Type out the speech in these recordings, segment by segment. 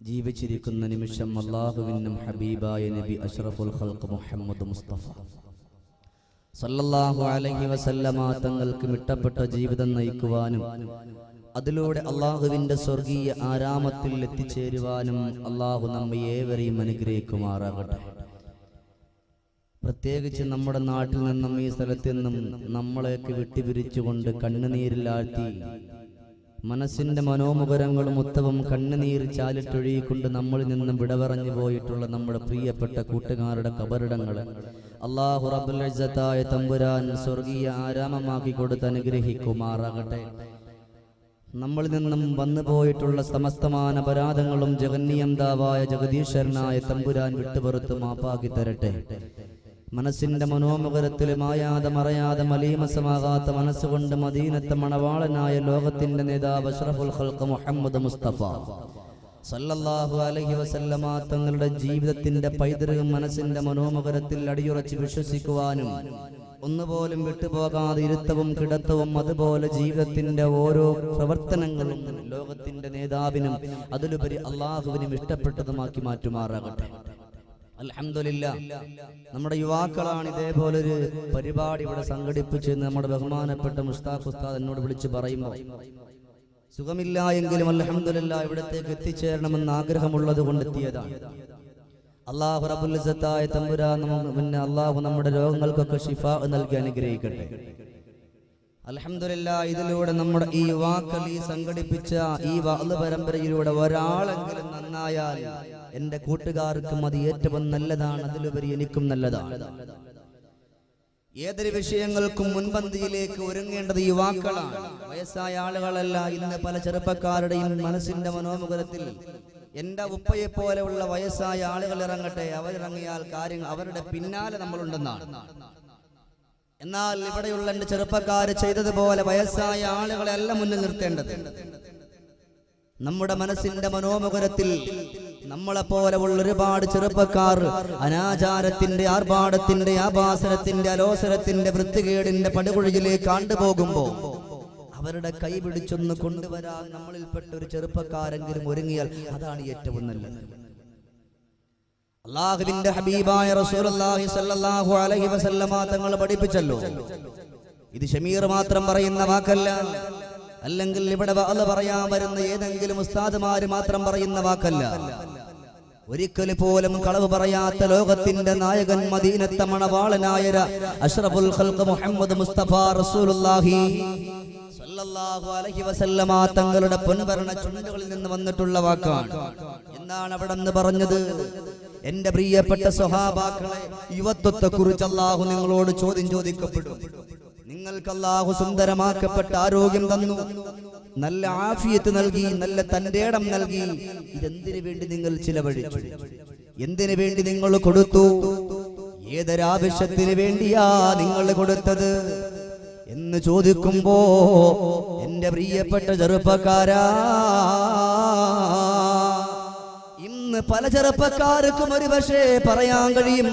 ജീവിച്ചിരിക്കുന്ന നിമിഷം അള്ളാഹുവിനും ഹബീബായ നബി അഷ്റഫുൽ ഖൽഖ് മുഹമ്മദ് മുസ്തഫ. സല്ലല്ലാഹു അലൈഹി വസല്ലമ തങ്ങൾക്ക് മിട്ടപ്പെട്ട ജീവിതം നയിക്കുവാനും അതിലൂടെ അള്ളാഹുവിന്റെ സ്വർഗീയ ആരാമത്തിൽ എത്തിച്ചേരുവാനും അള്ളാഹു നമ്മെ ഏവരെയും അനുഗ്രഹിക്കുമാറാകട്ടെ. പ്രത്യേകിച്ച് നമ്മുടെ നാട്ടിൽ നിന്നും ഈ സ്ഥലത്ത് നിന്നും നമ്മളെയൊക്കെ വിട്ടുപിരിച്ചുകൊണ്ട് കണ്ണുനീരിലാഴ്ത്തി മനസ്സിന്റെ മനോമുഖരങ്ങളും ഉത്തവും കണ്ണുനീർ ചാലിട്ടൊഴുകിക്കൊണ്ട് നമ്മളിൽ നിന്നും വിടവറഞ്ഞു പോയിട്ടുള്ള നമ്മുടെ പ്രിയപ്പെട്ട കൂട്ടുകാരുടെ കബറിടങ്ങൾ അള്ളാഹു റബ്ബുൽ ഇസ്സത്തായ തമ്പുരാൻ സ്വർഗീയ ആരാമമാക്കി കൊടുത്ത് അനുഗ്രഹിക്കുമാറാകട്ടെ. നമ്മളിൽ നിന്നും വന്നു പോയിട്ടുള്ള സമസ്തമാന അപരാധങ്ങളും ജഗന്നിയന്താവായ ജഗദീശ്വരനായ തമ്പുരാൻ വിട്ടുപുറത്ത് മാപ്പാക്കി തരട്ടെ. മനസ്സിന്റെ മനോമുഖരത്തിൽ മായാതെ മറയാതെ മലീമസമാകാത്ത മനസ്സുകൊണ്ട് മദീനത്തെ മണവാളനായ ലോകത്തിന്റെ നേതാവ് അഷ്റഫുൽ മുഹമ്മദ് മുസ്തഫ. സല്ലല്ലാഹു അലഹി വസല്ലമ തങ്ങളുടെ ജീവിതത്തിന്റെ പൈതൃകം മനസ്സിന്റെ മനോമുഖരത്തിൽ അടിയുറച്ച് വിശ്വസിക്കുവാനും ഒന്നുപോലും വിട്ടുപോകാതെ ഇരുത്തവും കിടത്തവും അതുപോലെ ജീവിതത്തിന്റെ ഓരോ പ്രവർത്തനങ്ങളും ലോകത്തിന്റെ നേതാവിനും അതിലുപരി അള്ളാഹുവിനും ഇഷ്ടപ്പെട്ടതുമാക്കി മാറ്റുമാറാകട്ടെ. നമ്മുടെ യുവാക്കളാണ് ഇതേപോലെ ഒരു പരിപാടി ഇവിടെ സംഘടിപ്പിച്ച് നമ്മുടെ ബഹുമാനപ്പെട്ട മുസ്താഖ് ഉസ്താദ് എന്നോട് വിളിച്ച് പറയുമ്പോൾ സുഖമില്ല എങ്കിലും അലഹമില്ല ഇവിടത്തേക്ക് എത്തിച്ചേരണമെന്ന് ആഗ്രഹമുള്ളത് കൊണ്ട് എത്തിയതാണ് അള്ളാഹു റബുൽ തമ്പുരാ നമുക്ക് പിന്നെ അള്ളാഹു നമ്മുടെ രോഗങ്ങൾക്കൊക്കെ ഷിഫ നൽകി അനുഗ്രഹിക്കട്ടെ. അലഹമില്ല ഇതിലൂടെ നമ്മുടെ ഈ യുവാക്കൾ ഈ സംഘടിപ്പിച്ച ഈ വാൾ പരമ്പരയിലൂടെ ഒരാളെങ്കിലും നന്നായാൽ എന്റെ കൂട്ടുകാർക്കും അത് ഏറ്റവും നല്ലതാണ് അതിലുപരി എനിക്കും നല്ലതാണ്. ഏതൊരു വിഷയങ്ങൾക്കും മുൻപന്തിയിലേക്ക് ഒരുങ്ങേണ്ടത് യുവാക്കളാണ് വയസ്സായ ആളുകളല്ല ഇന്ന് പല ചെറുപ്പക്കാരുടെയും മനസ്സിന്റെ മനോമുഖത്തിൽ എന്റെ ഉപ്പയെ പോലെയുള്ള വയസ്സായ ആളുകൾ ഇറങ്ങട്ടെ അവരിറങ്ങിയാൽ കാര്യങ്ങൾ അവരുടെ പിന്നാലെ നമ്മളുണ്ടെന്നാണ്. എന്നാൽ ഇവിടെയുള്ള എന്റെ ചെറുപ്പക്കാർ ചെയ്തതുപോലെ വയസ്സായ ആളുകളെ അല്ല മുന്നിൽ നിർത്തേണ്ടത്. നമ്മുടെ മനസ്സിന്റെ മനോമുഖരത്തിൽ നമ്മളെ ഉള്ള ഒരുപാട് ചെറുപ്പക്കാർ അനാചാരത്തിന്റെ ആർഭാടത്തിന്റെ ആഭാസനത്തിന്റെ അലോസരത്തിന്റെ വൃത്തികേടിന്റെ പടുകുഴിയിലേക്ക് ആണ്ടുപോകുമ്പോ അവരുടെ കൈ പിടിച്ചൊന്ന് കൊണ്ടുവരാൻ നമ്മളിൽപ്പെട്ട ഒരു ചെറുപ്പക്കാരെങ്കിലും ഒരുങ്ങിയാൽ അതാണ് ഏറ്റവും നല്ലത്. അള്ളാഹുവിന്റെ ഹബീബായ റസൂലുള്ളാഹി സ്വല്ലല്ലാഹു അലൈഹി വസല്ലമ തങ്ങൾ പഠിപ്പിച്ചല്ലോ. ഇത് ഷമീർ മാത്രം പറയുന്ന വാക്കല്ല. അല്ലെങ്കിൽ ഇവിടെ അത് പറയാൻ വരുന്ന ഏതെങ്കിലും ഉസ്താദുമാര് മാത്രം പറയുന്ന വാക്കല്ല. ഒരിക്കൽ പോലും കളവ് പറയാത്ത ലോകത്തിന്റെ നായകൻ മദീനത്തെ മണവാളനായ അഷ്റഫുൽ ഖൽഖ് മുഹമ്മദ് മുസ്തഫ റസൂലുള്ളാഹി സല്ലല്ലാഹു അലൈഹി വസല്ലമ തങ്ങളുടെ പൊൻവരണ ചുണ്ടുകളിൽ നിന്ന് വന്നിട്ടുള്ള വാക്കാണ്. എന്താണ് അവിടെ നിന്ന് പറഞ്ഞത്? എന്റെ പ്രിയപ്പെട്ട സ്വഹാബാക്കളെ യുവത്വത്തെ കുറിച്ച് അള്ളാഹു നിങ്ങളോട് ചോദ്യം ചോദിക്കപ്പെടും. നിങ്ങൾക്ക് അള്ളാഹു സുന്ദരമാക്കപ്പെട്ട ആരോഗ്യം തന്നു. നല്ല ആഫിയത്ത് നൽകി നല്ല തന്റെ ഇടം നൽകി. ഇതെന്തിനു വേണ്ടി നിങ്ങൾ ചിലവഴിച്ചു? എന്തിനു വേണ്ടി നിങ്ങൾ കൊടുത്തു? ഏതൊരാവശ്യത്തിന് വേണ്ടിയാ നിങ്ങൾ കൊടുത്തത്? എന്ന് ചോദിക്കുമ്പോ എന്റെ പ്രിയപ്പെട്ട ചെറുപ്പക്കാരാ പല ചെറുപ്പക്കാർക്കും ഒരു പക്ഷേ പറയാൻ കഴിയും.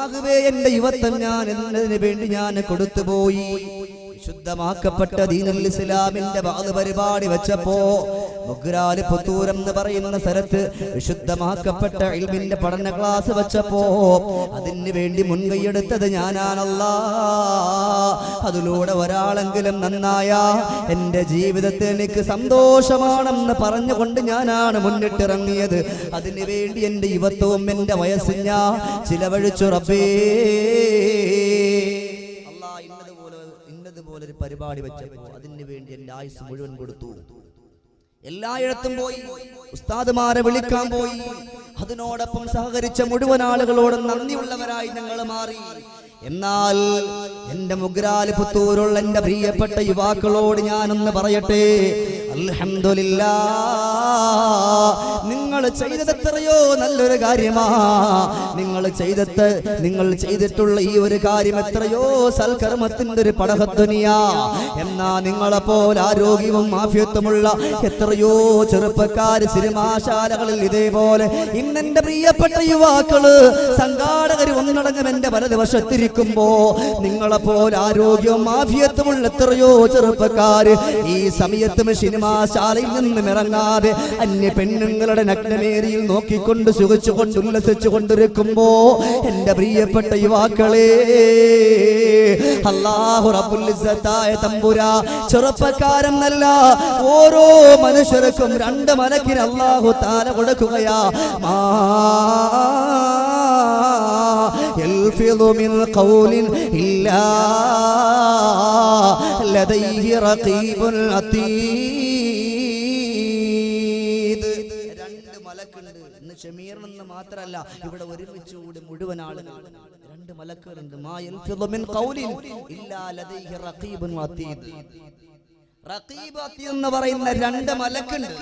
അള്ളാഹുവേ എന്റെ യുവത്വം ഞാൻ എന്നതിന് വേണ്ടി ഞാൻ കൊടുത്തുപോയി ശുദ്ധമാക്കപ്പെട്ട ദീനുൽ ഇസ്ലാമിന്റെ വാദ പരിപാടി വെച്ചപ്പോ മുഗ്രാൽ പുത്തൂരം എന്ന് പറയുന്ന സ്ഥലത്ത് വിശുദ്ധമാക്കപ്പെട്ട ഇൽമിന്റെ പഠന ക്ലാസ് വെച്ചപ്പോ അതിന് വേണ്ടി മുൻകൈയെടുത്തത് ഞാനാണല്ല. അതിലൂടെ ഒരാളെങ്കിലും നന്നായ എന്റെ ജീവിതത്തിൽ എനിക്ക് സന്തോഷമാണെന്ന് പറഞ്ഞുകൊണ്ട് ഞാനാണ് മുന്നിട്ടിറങ്ങിയത്. അതിനു വേണ്ടി എന്റെ യുവത്വവും എന്റെ വയസ്സും ഞാൻ ചിലവഴിച്ചു അല്ലാ ഇന്നതുപോലെ ഇന്നതുപോലെ ഒരു പരിപാടി വെച്ചപ്പോൾ അതിനു വേണ്ടി എന്റെ ആയുസ് മുഴുവൻ കൊടുത്തു. എല്ലായിടത്തും പോയി. ഉസ്താദുമാരെ വിളിക്കാൻ പോയി. അതിനോടൊപ്പം സഹകരിച്ച മുഴുവൻ ആളുകളോടും നന്ദിയുള്ളവരായി ഞങ്ങൾ മാറി. എന്നാൽ എന്റെ മുഗ്രാൽ പുത്തൂരുള്ള എന്റെ പ്രിയപ്പെട്ട യുവാക്കളോട് ഞാനൊന്ന് പറയട്ടെ? നിങ്ങൾ ചെയ്തത് എത്രയോ നല്ലൊരു കാര്യമാ. നിങ്ങൾ ചെയ്തത് നിങ്ങൾ ചെയ്തിട്ടുള്ള ഈ ഒരു കാര്യം എത്രയോ സൽക്കർമ്മത്തിന്റെ ഒരു പടഹത്വനിയാ എന്നാ നിങ്ങളെ പോലെ ആരോഗ്യവും ആഫ്യത്വമുള്ള എത്രയോ ചെറുപ്പക്കാർ സിനിമാശാലകളിൽ ഇതേപോലെ ഇന്നെന്റെ പ്രിയപ്പെട്ട യുവാക്കൾ സംഘാടകർ ഒന്നടങ്കം എന്റെ വലതുവശത്തിരിക്കുമ്പോ നിങ്ങളെ പോലെ ആരോഗ്യവും ആഫിയത്തുമുള്ള എത്രയോ ചെറുപ്പക്കാര് ഈ സമയത്തും സിനിമാശാലയിൽ നിന്നും ഇറങ്ങാതെ അന്യ പെണ്ണുങ്ങളുടെ നഗ്ന മേരിയിൽ നോക്കിക്കൊണ്ട് സുഖിച്ചുകൊണ്ട് ഉല്ലസിച്ചു കൊണ്ടിരിക്കുമ്പോ എന്റെ പ്രിയപ്പെട്ട യുവാക്കളെ അള്ളാഹു റബ്ബുൽ തമ്പുര ചെറുപ്പക്കാരൻ നല്ല ഓരോ മനുഷ്യർക്കും രണ്ട് മലക്കിന് അള്ളാഹു താല കൊടുക്കുകയാ മാ يلفظ من قول إلا لديه رقيب عتيد മാത്രമല്ല ഇവിടെ ഒരുമിച്ച് കൂടി മുഴുവൻ ആളുകൾ രണ്ട് മലക്കുകളുണ്ട്. എന്ന് പറയുന്ന രണ്ട് മലക്കുണ്ട്.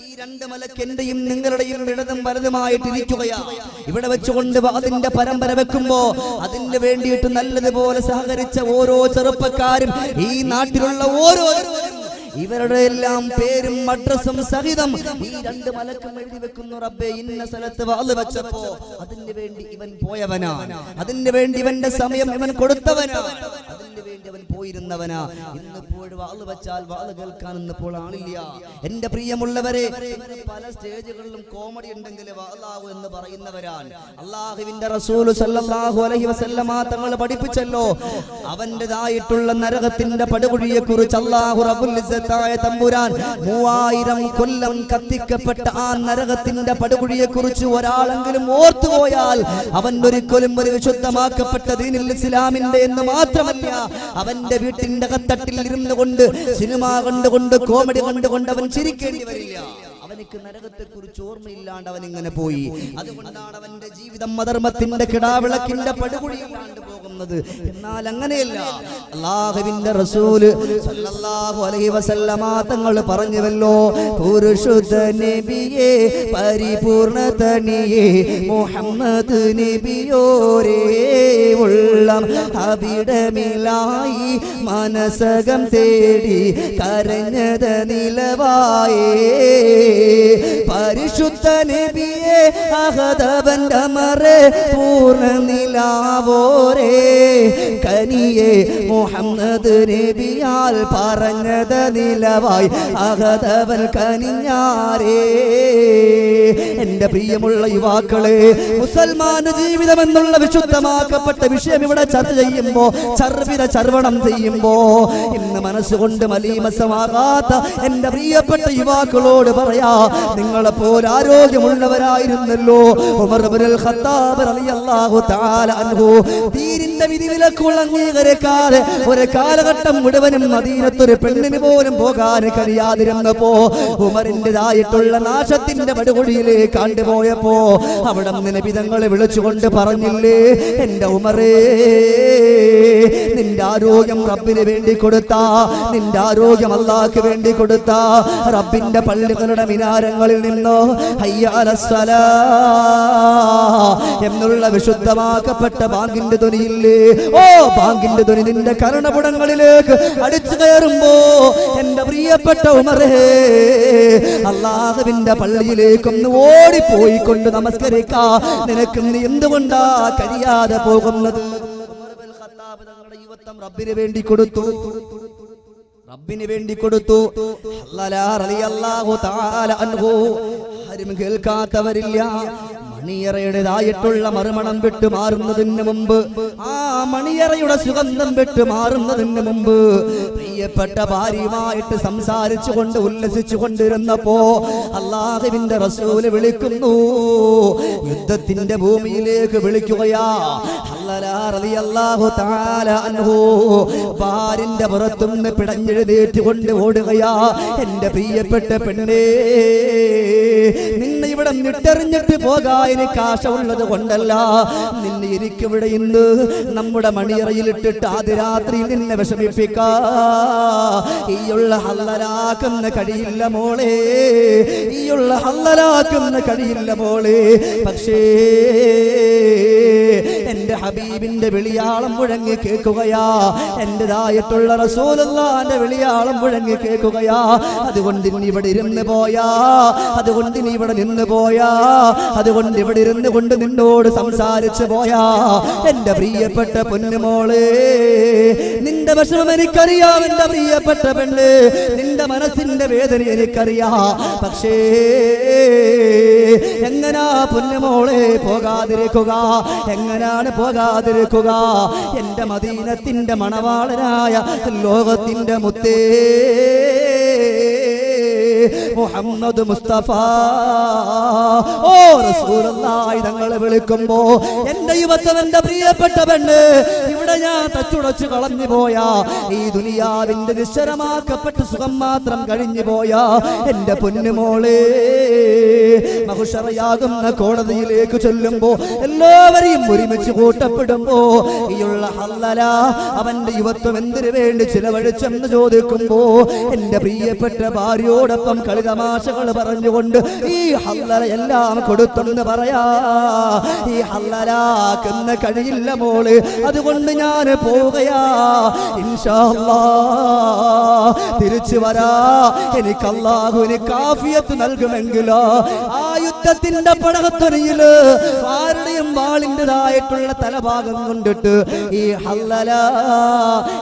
ഈ രണ്ട് മലക്ക് എന്റെയും നിങ്ങളുടെയും ഇടതും വലതുമായിട്ട് ഇരിക്കുകയാണ് ഇവിടെ വെച്ചുകൊണ്ട് അതിന്റെ പരമ്പര വെക്കുമ്പോ അതിന് വേണ്ടിയിട്ട് നല്ലതുപോലെ സഹകരിച്ച ഓരോ ചെറുപ്പക്കാരും ഈ നാട്ടിലുള്ള ഓരോ ഇവരുടെ എല്ലാം പേരും അഡ്രസ്സും സഹിതം ഈ രണ്ട് മലക്കും എഴുതി വെക്കുന്നു റബ്ബെ. ഇന്ന സ്ഥലത്ത് വാൾ വെച്ചപ്പോ അതിന് വേണ്ടി ഇവൻ പോയവനാണ്. അതിന് വേണ്ടി ഇവന്റെ സമയം ഇവൻ കൊടുത്തവനാ അതിന് വേണ്ടി അവൻ പോയിരുന്നവനാ. ഇന്നിപ്പോൾ വാൾ വെച്ചാൽ വാൾ കേൾക്കാൻ ഇന്നിപ്പോൾ ആളില്ല. എന്റെ പ്രിയമുള്ളവരെ പല സ്റ്റേജുകളിലും കോമഡി ഉണ്ടെങ്കിൽ വാളാവു എന്ന് പറയുന്നവരാണ്. അള്ളാഹുവിന്റെ റസൂൽ സല്ലല്ലാഹു അലൈഹി വസല്ലമ തങ്ങൾ പഠിപ്പിച്ചല്ലോ. അവന്റേതായിട്ടുള്ള നരകത്തിന്റെ പടുകുഴിയെ കുറിച്ച് അള്ളാഹു റബ്ബുൽ ഇസ്സത്തായ തമ്പുരാൻ മൂവായിരം കൊല്ലം കത്തിക്കപ്പെട്ട ആ നരകത്തിന്റെ പടുകുഴിയെ കുറിച്ച് ഒരാളെങ്കിലും ഓർത്തുപോയാൽ അവൻ ഒരിക്കലും ഒരു വിശുദ്ധമാക്കപ്പെട്ട ദീനിൽ ഇസ്ലാമിന്റെ എന്ന് മാത്രമല്ല അവന്റെ വീട്ടിന്റെ കത്തട്ടിൽ ഇരുന്നു കൊണ്ട് സിനിമ കണ്ടുകൊണ്ട് കോമഡി കണ്ടുകൊണ്ട് അവൻ ചിരിക്കേണ്ടി വരില്ല. അവനിക്ക് നരകത്തെ കുറിച്ച് ഓർമ്മയില്ലാണ്ട് അവൻ ഇങ്ങനെ പോയി. അതുകൊണ്ടാണ് അവന്റെ ജീവിതം മധർമ്മത്തിന്റെ കിടാവിളക്കിന്റെ പടുകുഴിയിലാണ്ട് പോകുന്നത് എന്നാൽ അങ്ങനെയല്ല. അള്ളാഹുവിന്റെ റസൂൽ സല്ലല്ലാഹു അലൈഹി വസല്ലമ തങ്ങൾ പറഞ്ഞുവല്ലോ പുരുഷുദ്ധ നബിയെ പരിപൂർണതനിയെ മുഹമ്മദ് നബിയോരേ ഉള്ളം അവിടമിലായി മനസകം തേടി കരഞ്ഞത് നിലവായേ. പരിശുദ്ധ നബിയെ അഹദവന്റെ മറ പൂർണ നിലാവോരേ കനിയെ മുഹമ്മദ് നബിയാൽ പറഞ്ഞത് നിലവായി. അഹദവൻ കനിഞ്ഞാരേ. എന്റെ പ്രിയമുള്ള യുവാക്കളെ മുസൽമാന ജീവിതം എന്നുള്ള വിശുദ്ധമാക്കപ്പെട്ട വിഷയം ഇവിടെ ചർച്ച ചെയ്യുമ്പോ ചർവിത ചർവണം ചെയ്യുമ്പോ ഇന്ന് മനസ്സുകൊണ്ട് മലീമസമാകാത്ത എന്റെ പ്രിയപ്പെട്ട യുവാക്കളോട് പറയാ നിങ്ങളെ അൻഹു ദീനിന്റെ വിധിവിലക്കുകൾ അംഗീകരിക്കാതെ ഒരു കാലഘട്ടം മുഴുവനും മദീനത്തൊരു പെണ്ണിന് പോലും പോകാൻ കഴിയാതിരുന്നപ്പോ ഉമറിന്റെതായിട്ടുള്ള നാശത്തിന്റെ പടുകൊടിയിലേക്ക് കണ്ടുപോയപ്പോ അവിടെ നിന്ന് വിധങ്ങളെ വിളിച്ചുകൊണ്ട് പറഞ്ഞില്ലേ എന്റെ ഉമറേ നിന്റെ ആരോഗ്യം റബ്ബിന് വേണ്ടി കൊടുത്ത നിന്റെ ആരോഗ്യം അള്ളാഹ്ക്ക് വേണ്ടി കൊടുത്ത റബ്ബിന്റെ പള്ളികളുടെ മിനാരങ്ങളിൽ നിന്നോ എന്നുള്ള വിശുദ്ധമാക്കപ്പെട്ട ബാങ്കിന്റെ ധ്വനിയില്ലേ? ഓ ബാങ്കിന്റെ ധ്വനി നിന്റെ കരണപുടങ്ങളിലേക്ക് അടിച്ചു കയറുമ്പോ എന്റെ പ്രിയപ്പെട്ട ഉമറേ അള്ളാഹുവിന്റെ പള്ളിയിലേക്കൊന്ന് ഓടിപ്പോയി കൊണ്ട് നമസ്കരിക്കാ. നിനക്ക് എന്തുകൊണ്ടാ കഴിയാതെ പോകുന്നത്? യുവത്വം റബ്ബിന് വേണ്ടി കൊടുത്തു. റബ്ബിന് വേണ്ടി കൊടുത്തു. അല്ലാഹു തആല അൻഹു. ആരും കേൾക്കാത്തവരില്ല. മണിയറയുടേതായിട്ടുള്ള മറുമണം വിട്ടു മാറുന്നതിന് മുമ്പ് ആ മണിയറയുടെ സുഗന്ധം വിട്ടു മാറുന്നതിന് മുമ്പ് പ്രിയപ്പെട്ട ഭാര്യയുമായിട്ട് സംസാരിച്ചു കൊണ്ട് ഉല്ലസിച്ചു കൊണ്ടിരുന്നപ്പോ അള്ളാഹുവിന്റെ റസൂൽ വിളിക്കുന്നു. യുദ്ധത്തിന്റെ ഭൂമിയിലേക്ക് വിളിക്കുകയാ. ഭാര്യന്റെ പുറത്തുനിന്ന് പിടഞ്ഞെഴുതേറ്റുകൊണ്ട് ഓടുകയാ. എന്റെ പ്രിയപ്പെട്ട പെണ്ണേ നിന്നെ ഇവിടെ നിട്ടെറിഞ്ഞിട്ട് പോകാൻ എനിക്ക് ഉള്ളത് കൊണ്ടല്ല. നിന്നെ എനിക്കിവിടെ ഇന്ന് നമ്മുടെ മണിയറയിലിട്ടിട്ട് ആദ്യ രാത്രി നിന്നെ വിഷമിപ്പിക്കാ. ഈയുള്ള ഹല്ലലാക്കുന്ന കഴിയില്ല മോളെ. ഈയുള്ള ഹല്ലരാക്കുന്ന കഴിയില്ല മോളെ. പക്ഷേ എന്റെ ഹബീബിന്റെ വിളിയാളം മുഴങ്ങി കേൾക്കുകയാ. എന്റേതായിട്ടുള്ള റസൂലുള്ളാന്റെ വിളിയാളം മുഴങ്ങി കേൾക്കുകയാ. അതുകൊണ്ട് നീ ഇവിടെ ഇരുന്ന് പോയാ. അതുകൊണ്ട് നീ ഇവിടെ നിന്ന് പോയാ. അതുകൊണ്ട് ഇവിടെ ഇരുന്ന് കൊണ്ട് നിന്നോട് സംസാരിച്ചു പോയാ. എന്റെ പ്രിയപ്പെട്ട പൊന്നുമോളെ നിന്റെ വിഷമം എനിക്കറിയാം എന്റെ പ്രിയപ്പെട്ട പെണ്ണ്. നിന്റെ മനസ്സിന്റെ വേദന എനിക്കറിയാ. പക്ഷേ എങ്ങനാ പൊന്നുമോളെ പോകാതിരിക്കുക? എങ്ങനാണ് പോകാതിരിക്കുക. എന്റെ മദീനത്തിന്റെ മണവാളനായ ലോകത്തിന്റെ മുത്തേ. മുഹമ്മദ് മുസ്തഫ. ഓ റസൂലുള്ളാഹി തങ്ങളെ വിളിക്കുമ്പോ എന്റെ യുവത്വം എന്റെ പ്രിയപ്പെട്ട പെണ്ണ് ഇവിടെ ഞാൻ തച്ചുടച്ചു കളഞ്ഞു പോയ. ഈ ദുനിയാവിന്റെ നിശ്ചരമാക്കപ്പെട്ട സുഖം മാത്രം കഴിഞ്ഞു പോയ. എന്റെ പൊന്നുമോളെ മഹുഷറയാകുന്ന കോടതിയിലേക്ക് ചൊല്ലുമ്പോ എല്ലാവരെയും ഒരുമിച്ച് കൂട്ടപ്പെടുമ്പോ ഈയുള്ള ഹല്ലല അവന്റെ യുവത്വം എന്തിനു വേണ്ടി ചിലവഴിച്ചെന്ന് ചോദിക്കുമ്പോ എന്റെ പ്രിയപ്പെട്ട ഭാര്യയോടൊപ്പം കളിതമാശകൾ പറഞ്ഞുകൊണ്ട് ഈ ഹല്ലല എല്ലാം കൊടുത്തെന്ന് പറയാ. ഈ ഹല്ലലാക്കുന്ന കഴിയില്ല മോൾ. അതുകൊണ്ട് ഞാൻ അല്ലാ. തിരിച്ചു വരാ. എനിക്ക് അള്ളാഹുവിന് കാഫിയത്ത് നൽകുമെങ്കിലോ. ആ യുദ്ധത്തിന്റെ പടകത്തൊരിയിൽ ആരുടെയും വാളിന്റെതായിട്ടുള്ള തലഭാഗം കൊണ്ടിട്ട് ഈ ഹല്ലല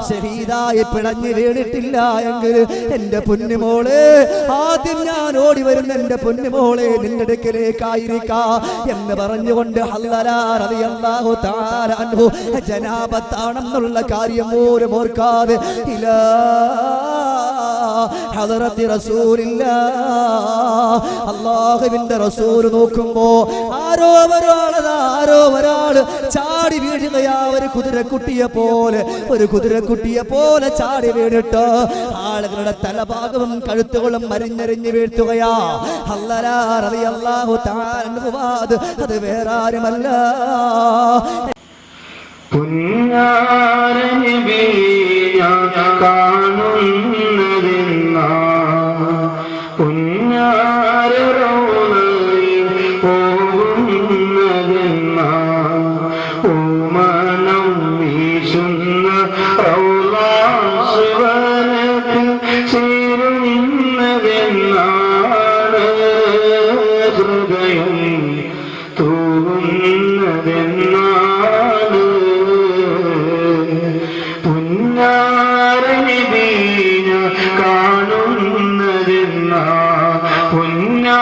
ഷഹീദായി പിടഞ്ഞു വീണിട്ടില്ല എങ്കിൽ എന്റെ പൊന്നുമോൾ ആദ്യം ഞാൻ ഓടി വരുന്ന എന്റെ പൊന്നുമോളെ നിന്റെ അടുക്കലേക്കായിരിക്കാ എന്ന് പറഞ്ഞുകൊണ്ട് ഹല്ലല റളിയല്ലാഹു തആല അൻഹു ജനാബത്താണെന്നുള്ള കാര്യം പോലും ഓർക്കാതെ ഇലാ ഹദറത്തി റസൂലില്ല. അള്ളാഹുവിന്റെ റസൂൽ നോക്കുമ്പോ ആരോ ഒരാൾ ആരോ ഒരാൾ ചാടി വീഴുകയാ. ഒരു കുതിരക്കുട്ടിയെ പോലെ ഒരു കുതിരക്കുട്ടിയെ പോലെ ചാടി വീണിട്ട് ആളുകളുടെ തലഭാഗവും കഴുത്തുകളും മരിഞ്ഞരിഞ്ഞു വീഴ്ത്തുകയാ. അല്ലാഹു അൻഹു അത് വേറെ ആരുമല്ല കാണുന്ന. പൂമണം വീശുന്ന റൗലാശിവനത്തിൽ ചേരുന്നതെന്നാണ് ഹൃദയം തൂകുന്നതെന്നാണ്. പുന്നാരണി വീണ കാണുന്നതെന്നാ? പുന്നാ